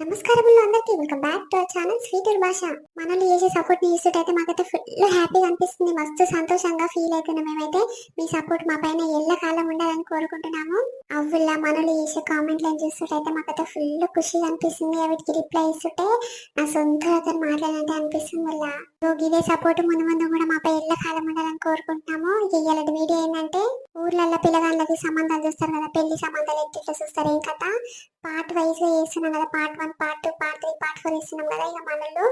నమస్కారములు అందరికీ. Welcome back to our channel sweeter భాష మనల్ని చేసే సపోర్ట్ని ఇస్తుంటైతే మాకైతే ఫుల్ హ్యాపీగా అనిపిస్తుంది. మస్తు సంతోషంగా ఫీల్ అవుతున్నాం మేమైతే. మీ సపోర్ట్ మా పైన ఎల్ల కాలం ఉండాలని కోరుకుంటున్నాము. అవ్వుల్లా మనల్ని చేసే కామెంట్లను చూస్తుంటైతే మాకైతే ఫుల్ ఖుషిగా అనిపిస్తుంది. వీటికి రిప్లై ఇస్తుంటే నా సొంత దగ్గర మాట్లాడాలంటే అనిపిస్తుంది ఇదే సపోర్ట్ ముందు ముందు కూడా మాపై ఎల్ల కాలం ఉండాలని కోరుకుంటున్నాము. ఇవాళ వీడియో ఏంటంటే ఊర్లలో పిల్లగాళ్ళకి సంబంధాలు చూస్తారు కదా పెళ్ళి సంబంధాలు ఎట్లా చూస్తారు? ఏం కథ పార్ట్ వైజ్గా చేస్తున్నాం కదా part one part two part three part four ఇస్తున్నాం కదా ఇక మనలో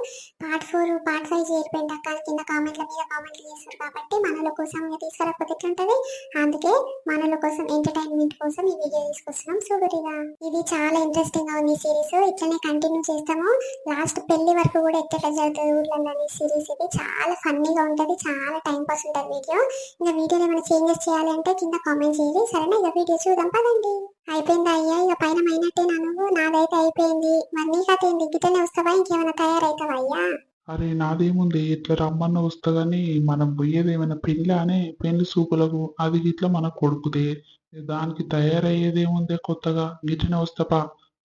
పార్ట్ ఫోర్ పార్ట్ ఫైవ్ చేరిపోయింది అక్క. కింద కామెంట్ల మీద కామెంట్లు చేస్తారు కాబట్టి మనల కోసం ఇక తీసుకురాకపోతే ఎట్లుంటది? అందుకే మనల కోసం ఎంటర్టైన్మెంట్ కోసం ఈ వీడియో తీసుకొస్తున్నాం. సూపర్గా ఇది చాలా ఇంట్రెస్టింగ్గా ఉంది సిరీస్ ఇట్లనే కంటిన్యూ చేస్తాము. లాస్ట్ పెళ్ళి వరకు కూడా ఎట్లా జరుగుతుంది ఊర్లలో సిరీస్ ఇది. చాలా ఫన్నీగా ఉంటది చాలా టైం పాస్ ఉంటుంది వీడియో ఇంకా వీడియోలో ఏమైనా చేంజెస్ చేయాలి అంటే కింద కామెంట్ చేయండి. సరేనా? ఇక వీడియో చూద్దాం. పదండి. అయిపోయింది అయ్యా? ఇక పైన మైనట్టే నువ్వు. నాదైతే అయిపోయింది. మరి నీ కథ ఏంది? గిట్టనే వస్తావా? ఇంకేమైనా తయారైతావా అయ్యా? అరే నాదేముంది? ఇట్లా రమ్మన్న వస్తా గానీ మనం పోయేది ఏమైనా పెళ్ళి అనే పెళ్ళి సూపులకు. అది ఇట్లా మన కొడుకుదే. దానికి తయారయ్యేదేముందే కొత్తగా? గిట్లనే వస్తాపా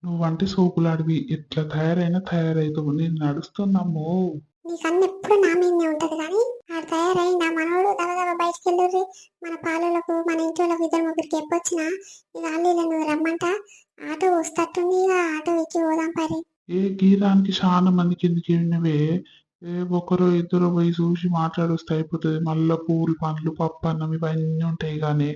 నువ్వంటే సూపులు అడివి ఎట్లా తయారైనా తయారైతావు నేను నడుస్తున్నాము నీ కన్ను ఎప్పుడు నా మీదనే ఉంటది కానీ ఆడు తయారై నా మనోడు దగదగ బయటికి వెళ్ళి మన పాలలకు మన ఇంట్లోకి ఇద్దరు ముగ్గురికి ఎప్పొచ్చినా ఇక గాలిలో నువ్వు రమ్మంట? ఆటో వస్తట్టుంది ఇక ఆటో ఎక్కి పోదాం పరి. ఏ గీదానికి చాలా మంది కిందకి విన్నవే ఏ ఒకరు ఇద్దరు పోయి చూసి మాట్లాడొస్తే అయిపోతుంది. మళ్ళీ పూలు పండ్లు పప్పు అన్నం ఇవన్నీ ఉంటాయి కానీ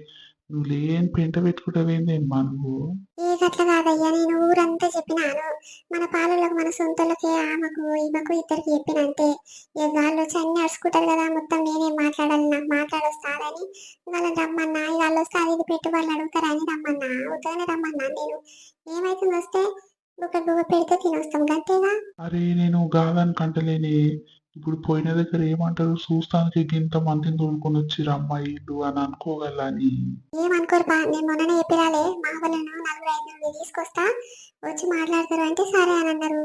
నువ్వు లేని పెంట పెట్టుకుంటావేంది? మా నువ్వు ఏ గట్ల కాదయ్యా నేను ఊరంతా చెప్పినాను. మన పాలలకు మన సొంతలకి ఆమెకు ఈమెకు ఇద్దరికి చెప్పినంతే. ఇక వాళ్ళు వచ్చి అన్ని అడుచుకుంటారు కదా మొత్తం నేనే మాట్లాడాలి నాకు మాట్లాడొస్తాదని వాళ్ళని రమ్మన్నా ఇక వాళ్ళు వస్తే అది ఇది పెట్టి వాళ్ళు అడుగుతారని రమ్మన్నా ఉత్తగానే రమ్మన్నా నేను. ఏమైతుంది వస్తే బుక్క బుక్క పెడితే తినొస్తాం గంతేగా అరే నేను గాదానికి అంటలేని. ఇప్పుడు పోయిన దగ్గర ఏమంటారు? చూస్తానికి గింత మందిని తోడుకొని వచ్చి అమ్మాయిలు అని అనుకోగలని ఏమనుకోరు బా నేను మొన్ననే చెప్పిరాలే మా వాళ్ళను నలుగురు ఐదు మంది తీసుకొస్తా వచ్చి మాట్లాడతారు అంటే సరే అని అన్నారు.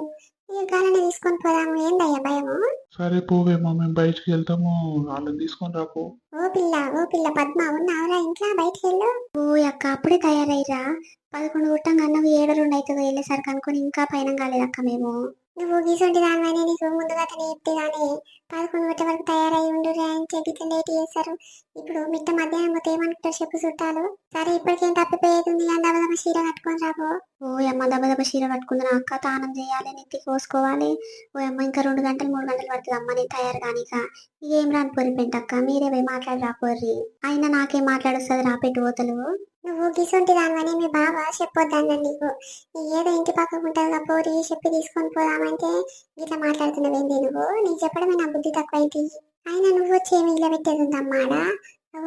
ఇక గాలనే తీసుకొని పోదాము ఏందయ్యా భయము? సరే పోవేమో మేము బయటికి వెళ్తాము వాళ్ళని తీసుకొని రాపో ఓ పిల్ల ఓ పిల్ల పద్మ ఉన్నావురా ఇంట్లో బయటికి వెళ్ళు. ఓ అక్క అప్పుడే తయారైరా పదకొండు గుట్టంగా అన్నవి ఏడు రెండు అవుతుందో వెళ్ళేసరికి అనుకుని ఇంకా పైన కాలేదక్క మేము. నువ్వు గీసొంటి దానివైనా నీకు ముందుగా అతను చెప్తే కానీ పదకొండు గంటల వరకు తయారై ఉండు అని చెప్పి లేట్ చేశారు. ఇప్పుడు మిట్ట మధ్యాహ్నం పోతే ఏమనుకుంటారు చెప్పు చుట్టాలు సరే ఇప్పటికేం తప్పిపోయేది అని దబదబ చీర కట్టుకొని రాబో ఓ అమ్మ దబదబ చీర కట్టుకుంది అక్క. తానం చేయాలి నెత్తి కోసుకోవాలి. ఓ అమ్మ ఇంకా రెండు గంటలు మూడు గంటలు పడుతుంది అమ్మ నేను తయారు కానిక ఏం రాని పొరి అక్క మీరే పోయి మాట్లాడి రాపోర్రి. అయినా నాకేం మాట్లాడొస్తుంది రాపెట్టు పోతలు నువ్వు గిసొంటి దానివని మీ బావ చెప్పొద్దన్న నీకు. ఏదో ఇంటి పక్కకు ఉంటుంది పోరి చెప్పి తీసుకొని పోదామంటే ఇట్లా మాట్లాడుతున్నావేంది నువ్వు? నీకు చెప్పడమే నా బుద్ధి తక్కువైంది. అయినా నువ్వు వచ్చి ఏమి ఇలా పెట్టేది ఉందమ్మాడా?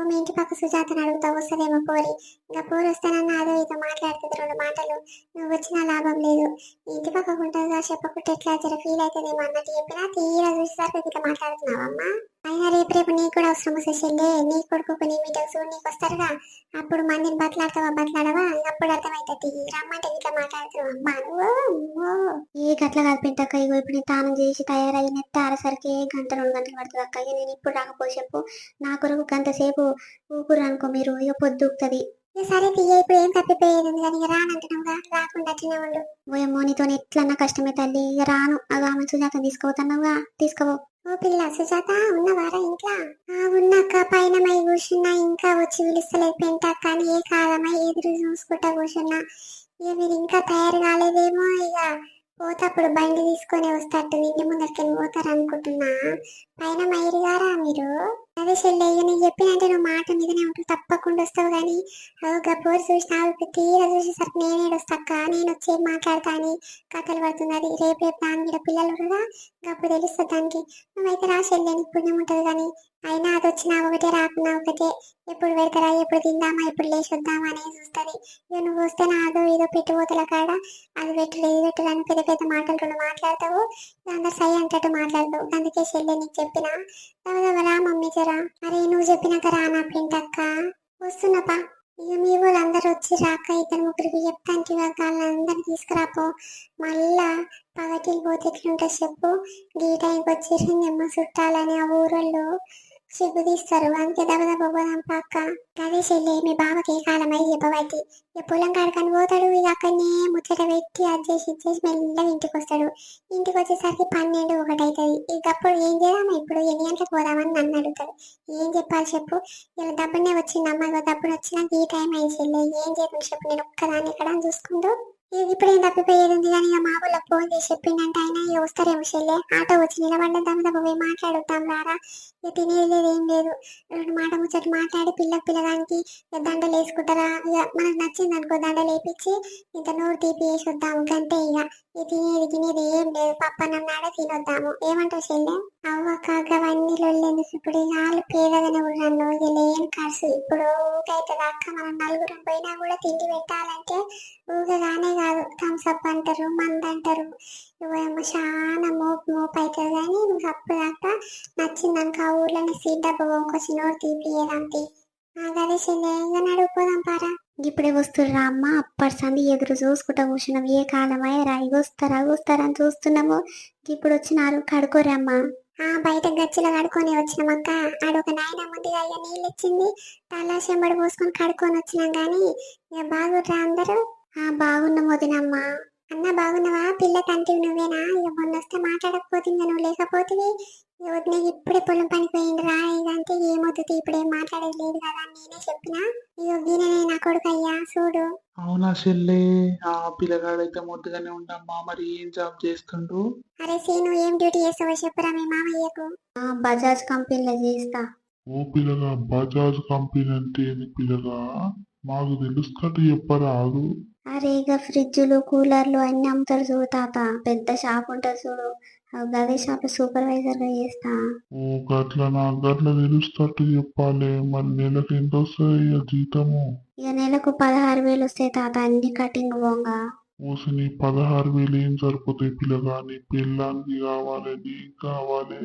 మీ ఇంటి పక్క సుజాతను అడుగుతావు వస్తుందేమో పోరి ఇంకా పోరి వస్తానన్న అదో ఇదో మాట్లాడుతుంది రెండు మాటలు. నువ్వు వచ్చినా లాభం లేదు. ఇంటి పక్కకు ఉంటుందా చెప్పకుంటే ఎట్లా జర ఫీల్ అవుతుందేమో అన్నట్టు చెప్పినా తీరా చూసేసరికి ఇట్లా మాట్లాడుతున్నావమ్మా అయినా రేపు రేపు నీకు కూడా అవసరం వస్తే నీ కొడుకు నీ మీటర్స్ నీకు వస్తారుగా. అప్పుడు మందిని బట్లాడతావా బట్లాడవా అప్పుడు అర్థమవుతుంది రమ్మంటే ఇట్లా మాట్లాడుతున్నావు అమ్మా. నువ్వు ఏ గట్ల కాదు పెట్టక్క ఇగో ఇప్పుడు నేను తానం చేసి తయారయ్యి నెత్త ఆరేసరికి గంట రెండు గంటలు పడుతుంది అక్క? నేను ఇప్పుడు రాకపోసేపు చెప్పు. నా కొరకు గంట అనుకో మీరు ఇక పొద్దుకుతుంది ఇక సరే తీయ ఇప్పుడు ఏం తప్పిపోయేది ఉంది కానీ ఇక రానంటున్నావుగా రాకుండా అట్లనే ఉండు ఓయమ్మో నీతో ఎట్లన్నా కష్టమే తల్లి ఇక రాను. అగా ఆమె సుజాత తీసుకుపోతున్నావుగా తీసుకోవో ఓ పిల్ల సుజాత ఉన్నవారా ఇంట్లో? ఆ ఉన్నాక పైన మై కూర్చున్నా ఇంకా వచ్చి పిలుస్తలేదు పెంట కానీ ఏ కాదమ్మా ఎదురు చూసుకుంటా కూర్చున్నా. ఇక మీరు ఇంకా తయారు కాలేదేమో ఇక పోతప్పుడు బండి తీసుకొని వస్తట్టు ఇంటి ముందరికి పోతారు అనుకుంటున్నా పైన మైరు గారా మీరు? అదే చెల్లె ఇక నేను చెప్పినంటే నువ్వు మాట మీదనే ఉంటుంది తప్పకుండా వస్తావు కానీ అదో గబ్బోరు చూసిన తీర చూసేసరికి నేనే వస్తాక నేను వచ్చి మాట్లాడతాను కథలు పడుతుంది అది రేపు రేపు దాని మీద పిల్లలు కూడా గప్పు తెలుస్తుంది దానికి. నువ్వైతే రా చెల్లెని పుణ్యం ఉంటుంది కానీ అయినా అది వచ్చినా ఒకటే రాకున్నా ఒకటే. ఎప్పుడు పెడతారా ఎప్పుడు తిందామా ఎప్పుడు లేచి వద్దామా అనేది చూస్తుంది. ఇక నువ్వు వస్తే నాదో ఏదో పెట్టిపోతుల కాడ అది పెట్టు ఇది పెట్టు అని పెద్ద పెద్ద మాటలు రెండు మాట్లాడతావు. అందరు సై అంటట్టు మాట్లాడతావు. అందుకే చెల్లె నీకు చెప్పిన. రా మమ్మీ జరా. అరే నువ్వు చెప్పినాక రానా పింటక్క ప్రింట్ వస్తున్నపా. ఇక మీ వాళ్ళు అందరు వచ్చి రాక ఇద్దరు ముగ్గురికి చెప్తానికి వాళ్ళందరినీ తీసుకురాపో. మళ్ళా పగటికి పోతే ఎట్లుంటుంది చెప్పు. గీ టైంకి వచ్చేసింది అమ్మ చుట్టాలని ఆ ఊరల్లో సిగ్గు అందుకే దెబ్బ దెబ్బ పోదాం పక్క అదే చెల్లి మీ బావకి కాలమై కాలం అయి చెప్పబట్టి ఇక పొలం కాడకని పోతాడు. ఇక అక్కడనే ముచ్చట పెట్టి అది చేసి ఇచ్చేసి మెల్లగా ఇంటికి వస్తాడు ఇంటికి వచ్చేసరికి పన్నెండు ఒకటి అవుతుంది ఇక అప్పుడు ఏం చేద్దామా ఇప్పుడు ఎన్ని గంటలకు పోదామని నన్ను అడుగుతాడు. ఏం చెప్పాలి చెప్పు? ఇలా దబ్బునే వచ్చింది అమ్మ. ఇక వచ్చినాక ఈ టైం అయ్యి చెల్లి. ఏం చేద్దాం చెప్పు? నేను ఒక్కదాన్ని ఎక్కడ చూసుకుంటూ. ఇప్పుడు ఏం తప్పిపోయేది ఉంది కానీ మా ఊళ్ళో ఫోన్ చేసి చెప్పిందంటే ఆయన వస్తారేమో చెల్లె. ఆటో వచ్చి నిలబడ్డ దమ్మ దమ్మ పోయి మాట్లాడుతాం. రారా. ఇక తినేది లేదు ఏం లేదు. రెండు మాట ముచ్చట మాట్లాడి పిల్ల పిల్లగానికి దండలు వేసుకుంటారా? ఇక మనకు నచ్చింది అనుకో దండలు వేపించి ఇంత నోరు తీపి వేసి వద్దాము గంటే ఇక ఈ తినేది తినేది ఏం లేదు. పప్పన్నం నాడే తినొద్దాము. ఏమంటావు చెల్లె? కాక అవన్నీ లొల్లేందుకు ఇప్పుడు? ఇక వాళ్ళు పేదగానే ఉన్నాను. ఇక లేని ఖర్చు. ఇప్పుడు ఊకైతుంది అక్క? మనం నలుగురం పోయినా కూడా తిండి పెట్టాలంటే ఊగగానే కాదు. థమ్స్అప్ అంటారు మంద అంటారు ఇవేమో చాలా మోపు మోపు అవుతుంది కానీ నువ్వు అప్పుడు దాకా నచ్చిందనుక ఆ ఊర్లోనే సీట్ డబ్బా ఇంకొచ్చి నోరు తీపియదంతే అదే చెల్లెగా నడుపుదాం పారా. ఇప్పుడే వస్తుర్రా అమ్మ అప్పటి సంది ఎదురు చూసుకుంటా కూర్చున్నాం. ఏ కాలమై రా వస్తారా వస్తారని చూస్తున్నాము. ఇప్పుడు వచ్చినారు కడుకోరమ్మా ఆ బయట గచ్చిలో కడుకొని వచ్చినామక్క ఆడొక నాయన ముందుగా అయ్యా నీళ్ళు ఇచ్చింది. తల చెంబడి పోసుకొని కడుకొని వచ్చినాం కానీ ఇక బాగుర్రా అందరూ? ఆ బాగున్నాం వదినమ్మా. అన్న బాగున్నావా? పిల్ల తండ్రి నువ్వేనా? ఇక మొన్న వస్తే మాట్లాడకపోతే ఇంకా నువ్వు లేకపోతే వదిన ఇప్పుడే పొలం పనికి పోయిండ్రా ఇదంటే ఏమవుతుంది ఇప్పుడు ఏం మాట్లాడేది లేదు కదా నేనే చెప్పిన. ఇగో ఈయననే నా కొడుకు అయ్యా చూడు. అవునా చెల్లె? ఆ పిల్లగాడైతే ముద్దుగానే ఉండమ్మా మరి ఏం జాబ్ చేస్తుండు? అరే సీను ఏం డ్యూటీ చేస్తావో చెప్పురా మీ మామయ్యకు. బజాజ్ కంపెనీలో చేస్తా. ఓ పిల్లగా బజాజ్ కంపెనీ అంటే ఏంది పిల్లగా? మాకు తెలుస్తున్నట్టు చెప్పరాదు. అరే ఇక ఫ్రిడ్జ్లు కూలర్లు అన్ని అమ్ముతారు చూడు తాత. పెద్ద షాప్ ఉంటుంది చూడు. గదే షాప్ సూపర్వైజర్గా చేస్తా. ఓ గట్ల నాకు గట్ల తెలుస్తున్నట్టు చెప్పాలి. మరి నెలకు ఎంత వస్తుంది ఇక జీతము? ఇక నెలకు పదహారు వేలు వస్తాయి తాత. అన్ని కటింగ్ పోంగా. ఓసి నీ పదహారు వేలు ఏం సరిపోతాయి పిల్లగా నీ పిల్లానికి కావాలి నీకు కావాలి.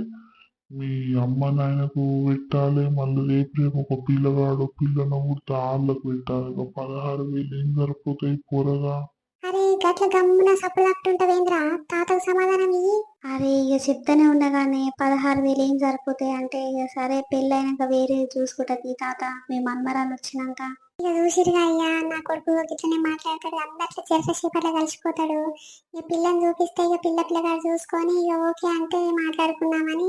మీ అమ్మ నాయనకు పెట్టాలి మళ్ళీ రేపు రేపు ఒక పిల్లగాడు పిల్లను పుడితే వాళ్ళకు పెట్టాలి. ఒక పదహారు వేలు ఏం సరిపోతాయి కూరగా అరే గట్ల గమ్మున సప్పులాక్తుంటవేంద్రా తాతకు సమాధానం ఇయ్యి. అరే ఇక చెప్తానే ఉండగానే పదహారు వేలు ఏం సరిపోతాయి అంటే ఇక సరే పెళ్ళైనాక వేరే చూసుకుంటది తాత. మీ మన్మరాలు వచ్చినాక. ఇక చూసిరుగా అయ్యా నా కొడుకు ఇట్లనే మాట్లాడతాడు అందరితో చెరస చీపట్లో కలిసిపోతాడు. ఇక పిల్లని చూపిస్తే ఇక పిల్ల పిల్లగాడు చూసుకొని ఇక ఓకే అంటే మాట్లాడుకుందామని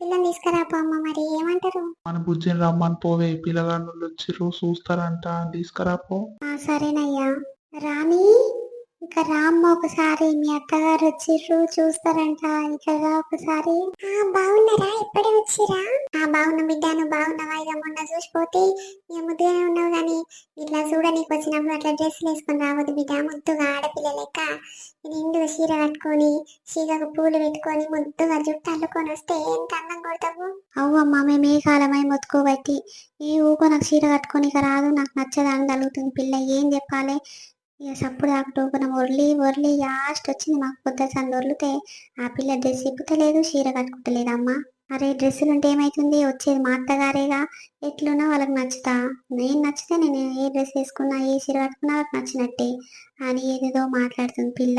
పిల్లని తీసుకురాపో అమ్మ మరి ఏమంటారు? మన బుజ్జిని రమ్మని పోవే పిల్లగాళ్ళు వచ్చిర్రు చూస్తారంట తీసుకురాపో ఆ సరేనయ్యా. రాణి? ఇక రామ్మ ఒకసారి మీ అత్తగారు వచ్చిర్రు చూస్తారంట. ఇక ఒకసారి. బాగున్నారా? ఎప్పుడే వచ్చిరా ఆ బాగున్న బిడ్డ. నువ్వు బాగున్నావా? ఇక మొన్న చూసిపోతే ఇక ముద్దుగానే ఉన్నావు కానీ ఇట్లా చూడ నీకు వచ్చినప్పుడు అట్లా డ్రెస్సులు వేసుకొని రావద్దు బిడ్డ. ముద్దుగా ఆడపిల్ల లెక్క. నిండుగా చీర కట్టుకొని చీరకు పూలు పెట్టుకొని ముద్దుగా జుట్టు అల్లుకొని వస్తే ఎంత అందం కొడతావు? అవ్వమ్మ మేము ఏ కాలమై మొత్తుకోబట్టి ఈ ఊకో నాకు చీర కట్టుకొని ఇక రాదు. నాకు నచ్చదని తగులుతుంది పిల్ల. ఏం చెప్పాలి? ఇక సప్పుడు ఆకుటోకున ఒర్లి ఒర్లి లాస్ట్ వచ్చింది మాకు పొద్దు సందు ఒర్లితే ఆ పిల్ల డ్రెస్ ఇప్పుతలేదు చీర కట్టుకుంటలేదు అమ్మ. అరే డ్రెస్సులు ఉంటే ఏమైతుంది? వచ్చేది మా అత్తగారేగా. ఎట్లున్నా వాళ్ళకి నచ్చుతా. నేను నచ్చితే నేను ఏ డ్రెస్ వేసుకున్నా ఏ చీర కట్టుకున్నా వాళ్ళకి నచ్చినట్టే. అని ఏదేదో మాట్లాడుతుంది పిల్ల.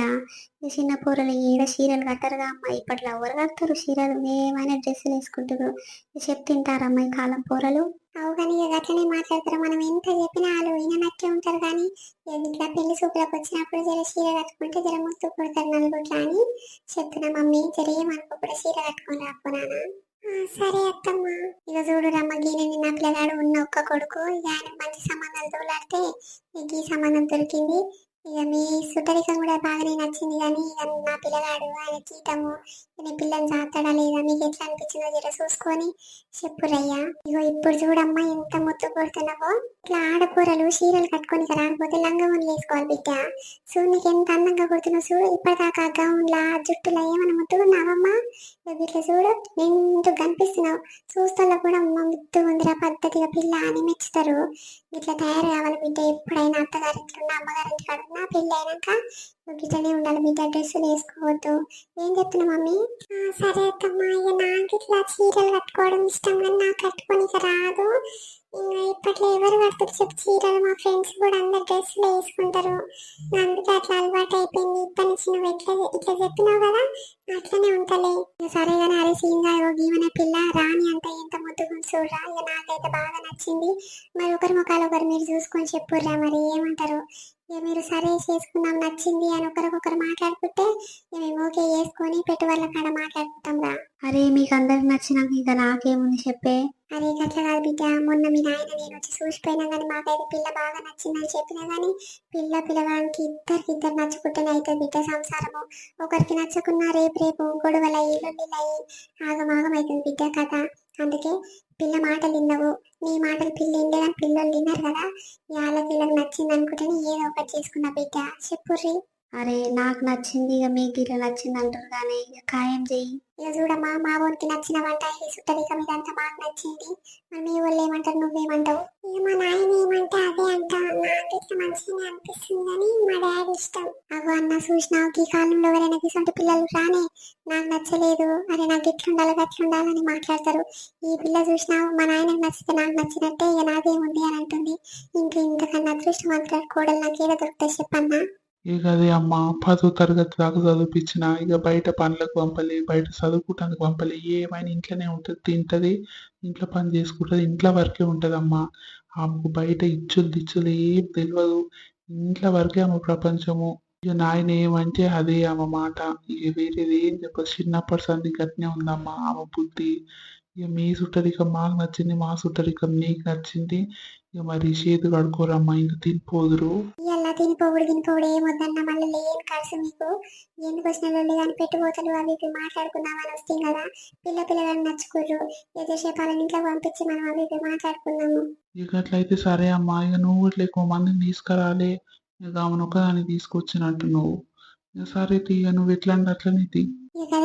ఈ చిన్న పూరలు ఈడ చీరలు కట్టరుగా అమ్మ. ఇప్పట్లో ఎవరు కడతారు చీరలు ఏమైనా డ్రెస్సులు వేసుకుంటారు చెప్తింటారమ్మ ఈ కాలం పూరలు. అవు కానీ ఇక అట్లనే మాట్లాడతారు. మనం ఎంత చెప్పినా వాళ్ళు విననట్టే ఉంటారు కానీ ఇట్లా పెళ్ళి సూపులకు వచ్చినప్పుడు జర చీర కట్టుకుంటే జర ముత్తు కొడతారు నలుగుట్లా అని చెప్తున్నా మమ్మీ జర ఏమనుకోకుండా చీర కట్టుకొని రాకున్నానా సరే అత్తమ్మ. ఇక చూడు రమ్మ గీనని నా పిల్లగాడు ఉన్న ఒక్క కొడుకు ఇక ఆయన మంచి సంబంధాలు తోలాడితే ఈ సంబంధం దొరికింది. ఇక మీ సుతరికం కూడా బాగానే నచ్చింది కానీ ఇక నా పిల్లగాడు ఆయన కీటము నీ పిల్లని చాతాడా లేదా మీకు ఎట్లా అనిపించిందో జర చూసుకొని చెప్పురయ్యా. ఇగో ఇప్పుడు చూడమ్మా ఎంత ముత్తు కొడుతున్నావో. ఇట్లా ఆడకూరలు చీరలు కట్టుకొని ఇక రాకపోతే లంగవని వేసుకోవాలి బిడ్డ. చూడు నీకు ఎంత అందంగా కొడుతున్నావు చూడు. ఇప్పటిదాకా గౌన్లా జుట్టులా ఏమైనా ముట్టుకున్నావమ్మా ఇగో ఇట్లా చూడు. నిండు కనిపిస్తున్నావు. చూస్తాలో కూడా అమ్మ ముద్దు ఉందిరా పద్ధతిగా పిల్ల అని మెచ్చుతారు. ఇట్లా తయారు కావాలి బిడ్డ ఎప్పుడైనా అత్తగారి ఇంట్లో అమ్మగారి అమ్మగారింటి కడున్నా పెళ్ళి అయినాక నువ్వు ఇట్లనే ఉండాలి బిడ్డ డ్రెస్సులు వేసుకోవద్దు. ఏం చెప్తున్నా మమ్మీ? సరే అత్తమ్మా ఇక నాకు ఇట్లా చీరలు కట్టుకోవడం ఇష్టం కానీ నాకు కట్టుకోనికి రాదు. ఇంకా ఇప్పట్లో ఎవరు కడతారు చెప్పు. చీరలు మా ఫ్రెండ్స్ కూడా అందరు డ్రెస్సులు వేసుకుంటారు. అందుకే అట్లా అలవాటు అయిపోయింది. ఇప్పటి నుంచి నువ్వు ఎట్లా ఇట్లా చెప్పినావు కదా అట్లనే ఉంటలే. సరే కానీ అరే సీన్గా ఈమెనే పిల్ల రాని అంటే ఎంత ముద్దుగా చూడరా ఇక నాకైతే బాగా నచ్చింది. మరి ఒకరి ముఖాలు ఒకరు మీరు చూసుకొని చెప్పుర్రా మరి ఏమంటారు? ఇక మీరు సరే చేసుకుందాం నచ్చింది అని ఒకరికొకరు మాట్లాడుకుంటే మేము ఓకే చేసుకొని పెట్టుబడుల కాడ మాట్లాడుకుంటాం రా. అరే మీకు అందరికి నచ్చినాక ఇక నాకేముంది చెప్పే? అరే గట్ల కాదు బిడ్డ. మొన్న మీ నాయన నేను వచ్చి చూసిపోయినా కానీ మాకైతే పిల్ల బాగా నచ్చిందని చెప్పినా కానీ పిల్ల పిల్లవానికి ఇద్దరికి ఇద్దరు నచ్చుకుంటేనే అవుతుంది బిడ్డ సంసారము. ఒకరికి నచ్చకున్నా రేపు రేపు గొడవలు అయ్యి లొల్లిలు అయ్యి ఆగమాగం అవుతుంది బిడ్డ కథ. అందుకే పిల్ల మాటలు విన్నవు నీ మాటలు పిల్ల విండేదని పిల్లలు విన్నారు కదా. వాళ్ళ పిల్లకి నచ్చింది అనుకుంటేనే ఏదో ఒకటి చేసుకున్నా బిడ్డ. చెప్పుర్రి అరే నాకు నచ్చింది ఇక మీకు ఇలా నచ్చింది అంటారు కానీ ఇక ఖాయం చెయ్యి. ఇక చూడమ్మా మా ఊరికి నచ్చిన వంట ఇది సుట్టరికం ఇదంతా మాకు నచ్చింది. మరి మీ వాళ్ళు ఏమంటారు నువ్వేమంటావు? ఇక మా నాయన ఏమంటే అదే అంట నాకు ఇట్లా మంచిగానే అనిపిస్తుంది కానీ మా డాడీ ఇష్టం. అగో అన్న చూసినావు ఈ కాలంలో ఎవరైనా ఇటువంటి పిల్లలు రానే నాకు నచ్చలేదు. అరే నాకు ఇట్లా ఉండాలి అట్లా ఉండాలని మాట్లాడతారు. ఈ పిల్ల చూసినావు మా నాయనకు నచ్చితే నాకు నచ్చినట్టే ఇక నాదేముంది అని అంటుంది. ఇంకా ఇంతకన్నా అదృష్టవంతుల కోడలు నాకు ఏదో దొరుకుతాయి చెప్పన్నా? ఇక అదే అమ్మ పదో తరగతి దాకా చదివిపించిన ఇక బయట పనులకు పంపలే బయట చదువుకోవటానికి పంపలే ఏమైనా ఇంట్లోనే ఉంటుంది తింటది ఇంట్లో పని చేసుకుంటుంది ఇంట్లో వరకే ఉంటుంది అమ్మ ఆమెకు బయట ఇచ్చులు దిచ్చులు ఏం తెలియదు ఇంట్లో వరకే ఆమె ప్రపంచము. ఇక నాయన ఏమంటే అదే ఆమె మాట. ఇక వేరేది ఏం చెప్పదు. చిన్నప్పటి సంది గట్నే ఉందమ్మా ఆమె బుద్ధి. ఇక మీ సుట్టరికం మాకు నచ్చింది మా సుట్టరికం నీకు నచ్చింది. ఇక మరి చేతి కడుకోరమ్మా ఇంక తినిపోదురు. ఇలా తినిపోవుడు తినిపోవుడు ఏమొద్దన్న మళ్ళీ లేని కలిసి మీకు ఎందుకు వచ్చిన లొల్లి కానీ పెట్టుబోతలు అవి ఇవి మాట్లాడుకుందామని వస్తాయి కదా పిల్ల పిల్లగాని నచ్చుకుర్రు. ఎంతసేపు వాళ్ళని ఇంట్లో పంపించి మనం అవి ఇవి మాట్లాడుకుందాము. ఇక అట్లయితే సరే అమ్మా ఇక నువ్వు ఇట్లా ఎక్కువ మందిని తీసుకురాలే. ఇక ఆమెను ఒకదాన్ని తీసుకొచ్చినట్టు నువ్వు సరే తీ ఇక నువ్వు ఎట్లా అంటే అట్లనే తీ.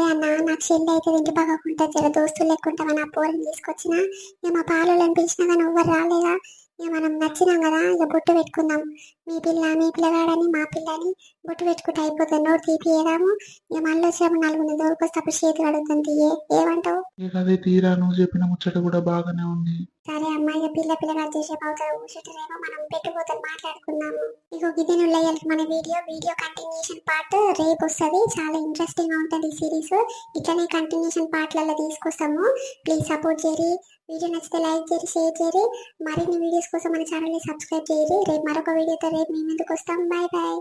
అన్న నాకు చెల్లి అయితే ఇంటి బాగుంటుంది జర దోస్తులు లెక్కుంటామని ఆ పోరిని తీసుకొచ్చిన ఇక మా పాలు పిలిచినా కానీ ఎవ్వరు రాలేదా? ఇక మనం నచ్చినాం కదా ఇక బొట్టు పెట్టుకుందాం. మీ పిల్ల మీ పిల్లగాడని మా పిల్లని బొట్టు పెట్టుకుంటే అయిపోతుంది. నోరు తీపియేదాము ఇక మళ్ళీ వచ్చేప్పుడు నలుగురిని దోరుకొస్తే అప్పుడు చేతులు అడుగుతుంది ఏ ఏమంటావు? ఇక అదే తీరా నువ్వు చెప్పిన ముచ్చట కూడా బాగానే ఉంది. సరే అమ్మాయి పిల్ల పిల్లగా చేసే అవుతారు కూర్చుంటారేమో మనం పెట్టుబోతలు మాట్లాడుకుందాము. ఇగో ఇది నుల్లయ్యాలి మన వీడియో. వీడియో కంటిన్యూషన్ పార్ట్ రేపు వస్తుంది. చాలా ఇంట్రెస్టింగ్గా ఉంటుంది ఈ సిరీస్ ఇట్లనే కంటిన్యూషన్ పార్ట్లలో తీసుకొస్తాము. ప్లీజ్ సపోర్ట్ చేయరి వీడియో నచ్చితే లైక్ చేయరి షేర్ చేయరి మరిన్ని వీడియోస్ కోసం మన ఛానల్ని సబ్స్క్రైబ్ చేయరి రేపు మరొక వీడియోతో రేపు మీ ముందుకు వస్తాం. Bye bye.